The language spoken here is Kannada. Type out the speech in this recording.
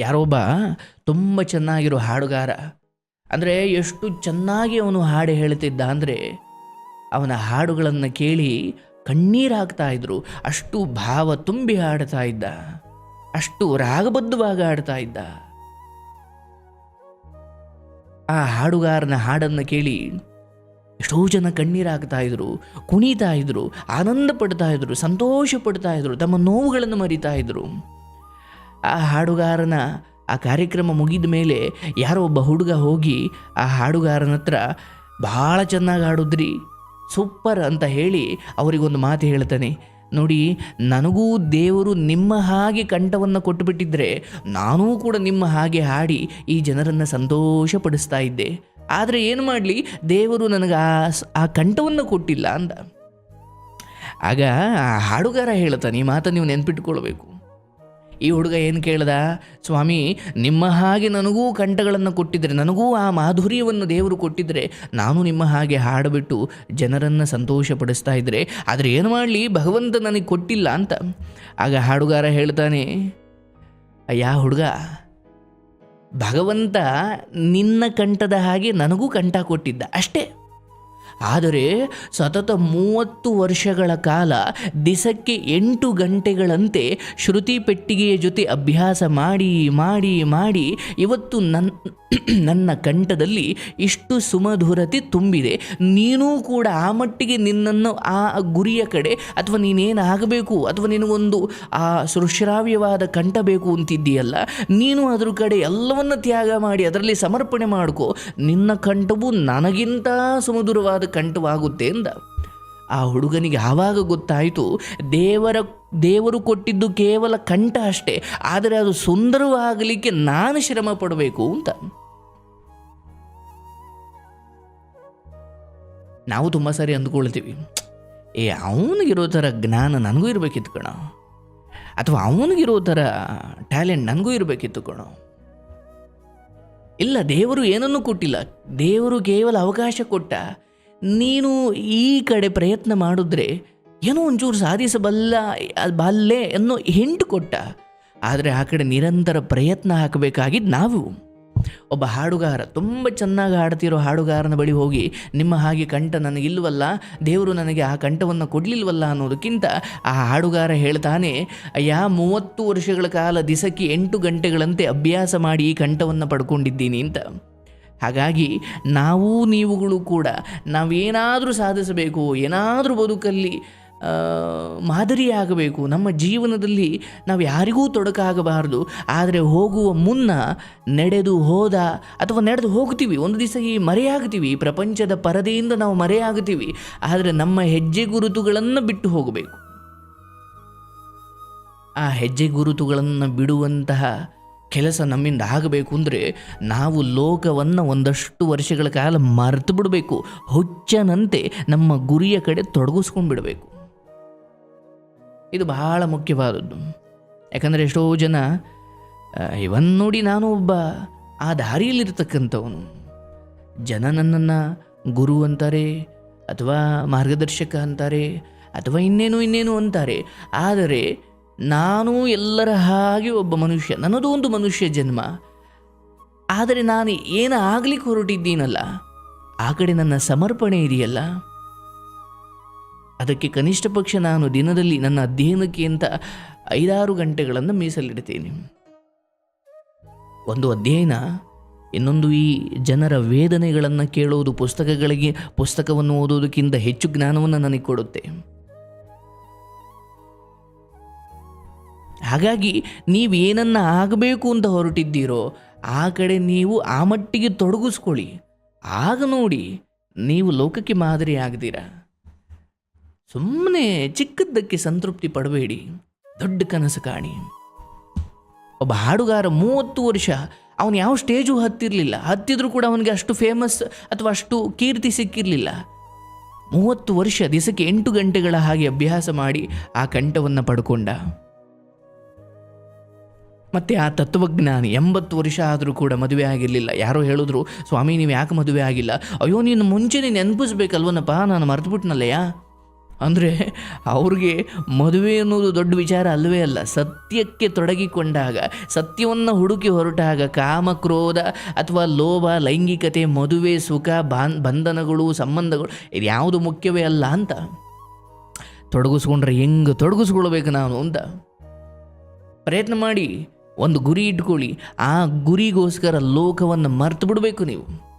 ಯಾರೊಬ್ಬ ತುಂಬ ಚೆನ್ನಾಗಿರೋ ಹಾಡುಗಾರ. ಅಂದರೆ ಎಷ್ಟು ಚೆನ್ನಾಗಿ ಅವನು ಹಾಡು ಹೇಳ್ತಿದ್ದ ಅಂದರೆ ಅವನ ಹಾಡುಗಳನ್ನು ಕೇಳಿ ಕಣ್ಣೀರಾಗ್ತಾ ಇದ್ರು. ಅಷ್ಟು ಭಾವ ತುಂಬಿ ಹಾಡ್ತಾ ಇದ್ದ. ಅಷ್ಟು ರಾಗಬದ್ಧವಾಗಿ ಹಾಡ್ತಾ ಇದ್ದ. ಆ ಹಾಡುಗಾರನ ಹಾಡನ್ನು ಕೇಳಿ ಎಷ್ಟೋ ಜನ ಕಣ್ಣೀರಾಗ್ತಾ ಇದ್ರು, ಕುಣಿತಾ ಇದ್ರು, ಆನಂದ ಪಡ್ತಾ ಇದ್ರು, ಸಂತೋಷ ಪಡ್ತಾ ಇದ್ರು, ತಮ್ಮ ನೋವುಗಳನ್ನು ಮರಿತಾ ಇದ್ರು. ಆ ಹಾಡುಗಾರನ ಆ ಕಾರ್ಯಕ್ರಮ ಮುಗಿದ ಮೇಲೆ ಯಾರೋ ಒಬ್ಬ ಹುಡುಗ ಹೋಗಿ ಆ ಹಾಡುಗಾರನ ಹತ್ರ ಭಾಳ ಚೆನ್ನಾಗಿ ಹಾಡಿದ್ರಿ, ಸೂಪರ್ ಅಂತ ಹೇಳಿ ಅವರಿಗೊಂದು ಮಾತು ಹೇಳ್ತಾನೆ. ನೋಡಿ, ನನಗೂ ದೇವರು ನಿಮ್ಮ ಹಾಗೆ ಕಂಠವನ್ನು ಕೊಟ್ಟುಬಿಟ್ಟಿದ್ರೆ ನಾನೂ ಕೂಡ ನಿಮ್ಮ ಹಾಗೆ ಹಾಡಿ ಈ ಜನರನ್ನು ಸಂತೋಷಪಡಿಸ್ತಾ ಇದ್ದೆ. ಆದರೆ ಏನು ಮಾಡಲಿ, ದೇವರು ನನಗೆ ಆ ಆ ಕಂಠವನ್ನು ಕೊಟ್ಟಿಲ್ಲ ಅಂದ. ಆಗ ಆ ಹಾಡುಗಾರ ಹೇಳ್ತಾನೆ, ಈ ಮಾತನ್ನು ನೀವು ನೆನ್ಪಿಟ್ಕೊಳ್ಬೇಕು. ಈ ಹುಡುಗ ಏನು ಕೇಳ್ದ? ಸ್ವಾಮಿ, ನಿಮ್ಮ ಹಾಗೆ ನನಗೂ ಕಂಠಗಳನ್ನು ಕೊಟ್ಟಿದ್ದರೆ ನನಗೂ ಆ ಮಾಧುರ್ಯವನ್ನು ದೇವರು ಕೊಟ್ಟಿದ್ದರೆ ನಾನು ನಿಮ್ಮ ಹಾಗೆ ಹಾಡಿಬಿಟ್ಟು ಜನರನ್ನು ಸಂತೋಷಪಡಿಸ್ತಾ ಇದ್ದರೆ ಆದರೆ ಏನು ಮಾಡಲಿ? ಭಗವಂತ ನನಗೆ ಕೊಟ್ಟಿಲ್ಲ ಅಂತ. ಆಗ ಹಾಡುಗಾರ ಹೇಳ್ತಾನೆ, ಅಯ್ಯ ಹುಡುಗ, ಭಗವಂತ ನಿನ್ನ ಕಂಠದ ಹಾಗೆ ನನಗೂ ಕಂಠ ಕೊಟ್ಟಿದ್ದ, ಅಷ್ಟೇ. ಆದರೆ ಸತತ ಮೂವತ್ತು ವರ್ಷಗಳ ಕಾಲ ದಿಸಕ್ಕೆ ಎಂಟು ಗಂಟೆಗಳಂತೆ ಶ್ರುತಿ ಪೆಟ್ಟಿಗೆಯ ಜೊತೆ ಅಭ್ಯಾಸ ಮಾಡಿ ಮಾಡಿ ಮಾಡಿ ಇವತ್ತು ನನ್ನ ನನ್ನ ಕಂಠದಲ್ಲಿ ಇಷ್ಟು ಸುಮಧುರತೆ ತುಂಬಿದೆ. ನೀನೂ ಕೂಡ ಆ ಮಟ್ಟಿಗೆ ನಿನ್ನನ್ನು ಆ ಗುರಿಯ ಕಡೆ ಅಥವಾ ನೀನೇನಾಗಬೇಕು ಅಥವಾ ನಿನಗೊಂದು ಆ ಸುಶ್ರಾವ್ಯವಾದ ಕಂಠ ಬೇಕು ಅಂತಿದ್ದೀಯಲ್ಲ, ನೀನು ಅದ್ರ ಕಡೆ ಎಲ್ಲವನ್ನ ತ್ಯಾಗ ಮಾಡಿ ಅದರಲ್ಲಿ ಸಮರ್ಪಣೆ ಮಾಡ್ಕೋ. ನಿನ್ನ ಕಂಠವು ನನಗಿಂತ ಸುಮಧುರವಾದ ಕಂಠವಾಗುತ್ತೆ ಎಂದ. ಆ ಹುಡುಗನಿಗೆ ಆವಾಗ ಗೊತ್ತಾಯಿತು, ದೇವರ, ದೇವರು ಕೊಟ್ಟಿದ್ದು ಕೇವಲ ಕಂಠ ಅಷ್ಟೇ, ಆದರೆ ಅದು ಸುಂದರವಾಗಲಿಕ್ಕೆ ನಾನು ಶ್ರಮ ಪಡಬೇಕು ಅಂತ. ನಾವು ತುಂಬ ಸಾರಿ ಅಂದ್ಕೊಳ್ತೀವಿ, ಏ, ಅವನಿಗಿರೋ ಥರ ಜ್ಞಾನ ನನಗೂ ಇರಬೇಕಿತ್ತು ಕಣ. ಅಥವಾ ಅವನಿಗಿರೋ ಥರ ಟ್ಯಾಲೆಂಟ್ ನನಗೂ ಇರಬೇಕಿತ್ತು ಕಣ. ಇಲ್ಲ, ದೇವರು ಏನನ್ನೂ ಕೊಟ್ಟಿಲ್ಲ, ದೇವರು ಕೇವಲ ಅವಕಾಶ ಕೊಟ್ಟ ನೀನು ಈ ಕಡೆ ಪ್ರಯತ್ನ ಮಾಡಿದ್ರೆ ಏನೋ ಒಂಚೂರು ಸಾಧಿಸಬಲ್ಲ ಬಲ್ಲೆ ಅನ್ನೋ ಹಿಂಟು ಕೊಟ್ಟ. ಆದರೆ ಆ ಕಡೆ ನಿರಂತರ ಪ್ರಯತ್ನ ಹಾಕಬೇಕಾಗಿದ್ದು ನಾವು. ಒಬ್ಬ ಹಾಡುಗಾರ, ತುಂಬ ಚೆನ್ನಾಗಿ ಹಾಡ್ತಿರೋ ಹಾಡುಗಾರನ ಬಳಿ ಹೋಗಿ, ನಿಮ್ಮ ಹಾಗೆ ಕಂಠ ನನಗಿಲ್ವಲ್ಲ ದೇವರು ನನಗೆ ಆ ಕಂಠವನ್ನು ಕೊಡಲಿಲ್ವಲ್ಲ ಅನ್ನೋದಕ್ಕಿಂತ ಆ ಹಾಡುಗಾರ ಹೇಳ್ತಾನೆ, ಅಯ್ಯ, ಮೂವತ್ತು ವರ್ಷಗಳ ಕಾಲ ದಿಸಕ್ಕೆ ಎಂಟು ಗಂಟೆಗಳಂತೆ ಅಭ್ಯಾಸ ಮಾಡಿ ಈ ಕಂಠವನ್ನು ಪಡ್ಕೊಂಡಿದ್ದೀನಿ ಅಂತ. ಹಾಗಾಗಿ ನಾವು ನೀವುಗಳು ಕೂಡ ನಾವೇನಾದರೂ ಸಾಧಿಸಬೇಕು, ಏನಾದರೂ ಬದುಕಲ್ಲಿ ಮಾದರಿಯಾಗಬೇಕು. ನಮ್ಮ ಜೀವನದಲ್ಲಿ ನಾವು ಯಾರಿಗೂ ತೊಡಕಾಗಬಾರದು. ಆದರೆ ಹೋಗುವ ಮುನ್ನ ನಡೆದು ಹೋದ ಅಥವಾ ನಡೆದು ಹೋಗ್ತೀವಿ, ಒಂದು ದಿವಸ ಈ ಮರೆಯಾಗ್ತೀವಿ. ಪ್ರಪಂಚದ ಪರದೆಯಿಂದ ನಾವು ಮರೆಯಾಗ್ತೀವಿ. ಆದರೆ ನಮ್ಮ ಹೆಜ್ಜೆ ಗುರುತುಗಳನ್ನು ಬಿಟ್ಟು ಹೋಗಬೇಕು. ಆ ಹೆಜ್ಜೆ ಗುರುತುಗಳನ್ನು ಬಿಡುವಂತಹ ಕೆಲಸ ನಮ್ಮಿಂದ ಆಗಬೇಕು ಅಂದರೆ ನಾವು ಲೋಕವನ್ನು ಒಂದಷ್ಟು ವರ್ಷಗಳ ಕಾಲ ಮರೆತು ಬಿಡಬೇಕು. ಹುಚ್ಚನಂತೆ ನಮ್ಮ ಗುರಿಯ ಕಡೆ ತೊಡಗಿಸ್ಕೊಂಡು ಬಿಡಬೇಕು. ಇದು ಬಹಳ ಮುಖ್ಯವಾದದ್ದು. ಯಾಕಂದರೆ ಎಷ್ಟೋ ಜನ ಇವನ್ ನೋಡಿ ನಾನು ಒಬ್ಬ ಆ ದಾರಿಯಲ್ಲಿರ್ತಕ್ಕಂಥವನು. ಜನ ನನ್ನನ್ನು ಗುರು ಅಂತಾರೆ, ಅಥವಾ ಮಾರ್ಗದರ್ಶಕ ಅಂತಾರೆ, ಅಥವಾ ಇನ್ನೇನು ಇನ್ನೇನು ಅಂತಾರೆ. ಆದರೆ ನಾನು ಎಲ್ಲರ ಹಾಗೆ ಒಬ್ಬ ಮನುಷ್ಯ, ನನ್ನದು ಒಂದು ಮನುಷ್ಯ ಜನ್ಮ. ಆದರೆ ನಾನು ಏನು ಆಗ್ಲಿಕ್ಕೆ ಹೊರಟಿದ್ದೀನಲ್ಲ, ಆ ಕಡೆ ನನ್ನ ಸಮರ್ಪಣೆ ಇದೆಯಲ್ಲ? ಅದಕ್ಕೆ ಕನಿಷ್ಠ ಪಕ್ಷ ನಾನು ದಿನದಲ್ಲಿ ನನ್ನ ಅಧ್ಯಯನಕ್ಕೆ ಅಂತ ಐದಾರು ಗಂಟೆಗಳನ್ನು ಮೀಸಲಿಡ್ತೇನೆ. ಒಂದು ಅಧ್ಯಯನ, ಇನ್ನೊಂದು ಈ ಜನರ ವೇದನೆಗಳನ್ನು ಕೇಳೋದು, ಪುಸ್ತಕಗಳಿಗೆ ಪುಸ್ತಕವನ್ನು ಓದುವುದಕ್ಕಿಂತ ಹೆಚ್ಚು ಜ್ಞಾನವನ್ನು ನನಗೆ ಕೊಡುತ್ತೆ. ಹಾಗಾಗಿ ನೀವು ಏನನ್ನ ಆಗಬೇಕು ಅಂತ ಹೊರಟಿದ್ದೀರೋ, ಆ ಕಡೆ ನೀವು ಆ ಮಟ್ಟಿಗೆ ತೊಡಗಿಸ್ಕೊಳ್ಳಿ. ಆಗ ನೋಡಿ ನೀವು ಲೋಕಕ್ಕೆ ಮಾದರಿ ಆಗದಿರಾ ಸುಮ್ಮನೆ ಚಿಕ್ಕದ್ದಕ್ಕೆ ಸಂತೃಪ್ತಿ ಪಡಬೇಡಿ. ದೊಡ್ಡ ಕನಸು ಕಾಣಿ. ಒಬ್ಬ ಹಾಡುಗಾರ ಮೂವತ್ತು ವರ್ಷ, ಅವನು ಯಾವ ಸ್ಟೇಜು ಹತ್ತಿರಲಿಲ್ಲ. ಹತ್ತಿದ್ರೂ ಕೂಡ ಅವನಿಗೆ ಅಷ್ಟು ಫೇಮಸ್ ಅಥವಾ ಅಷ್ಟು ಕೀರ್ತಿ ಸಿಕ್ಕಿರಲಿಲ್ಲ. ಮೂವತ್ತು ವರ್ಷ ದಿವಸಕ್ಕೆ ಎಂಟು ಗಂಟೆಗಳ ಹಾಗೆ ಅಭ್ಯಾಸ ಮಾಡಿ ಆ ಕಂಠವನ್ನು ಪಡ್ಕೊಂಡ. ಮತ್ತೆ ಆ ತತ್ವಜ್ಞಾನಿ ಎಂಬತ್ತು ವರ್ಷ ಆದರೂ ಕೂಡ ಮದುವೆ ಆಗಿರಲಿಲ್ಲ. ಯಾರೋ ಹೇಳಿದ್ರು, ಸ್ವಾಮಿ, ನೀವು ಯಾಕೆ ಮದುವೆ ಆಗಿಲ್ಲ? ಅಯ್ಯೋ, ನೀನು ಮುಂಚೆನೇ ನೆನಪಿಸ್ಬೇಕಲ್ವನಪ್ಪ, ನಾನು ಮರೆತುಬಿಟ್ನಲ್ಲಯ್ಯ? ಅಂದರೆ ಅವ್ರಿಗೆ ಮದುವೆ ಅನ್ನೋದು ದೊಡ್ಡ ವಿಚಾರ ಅಲ್ಲವೇ ಅಲ್ಲ. ಸತ್ಯಕ್ಕೆ ತೊಡಗಿಕೊಂಡಾಗ, ಸತ್ಯವನ್ನು ಹುಡುಕಿ ಹೊರಟಾಗ ಕಾಮ, ಕ್ರೋಧ ಅಥವಾ ಲೋಭ, ಲೈಂಗಿಕತೆ, ಮದುವೆ, ಸುಖ, ಬಾನ್, ಬಂಧನಗಳು, ಸಂಬಂಧಗಳು, ಇದು ಯಾವುದು ಮುಖ್ಯವೇ ಅಲ್ಲ ಅಂತ. ತೊಡಗಿಸ್ಕೊಂಡ್ರೆ ಹೆಂಗೆ ತೊಡಗಿಸ್ಕೊಳ್ಬೇಕು ನಾನು ಅಂತ. ಪ್ರಯತ್ನ ಮಾಡಿ. ಒಂದು ಗುರಿ ಇಟ್ಕೊಳ್ಳಿ. ಆ ಗುರಿಗೋಸ್ಕರ ಲೋಕವನ್ನು ಮರ್ತು ಬಿಡಬೇಕು ನೀವು.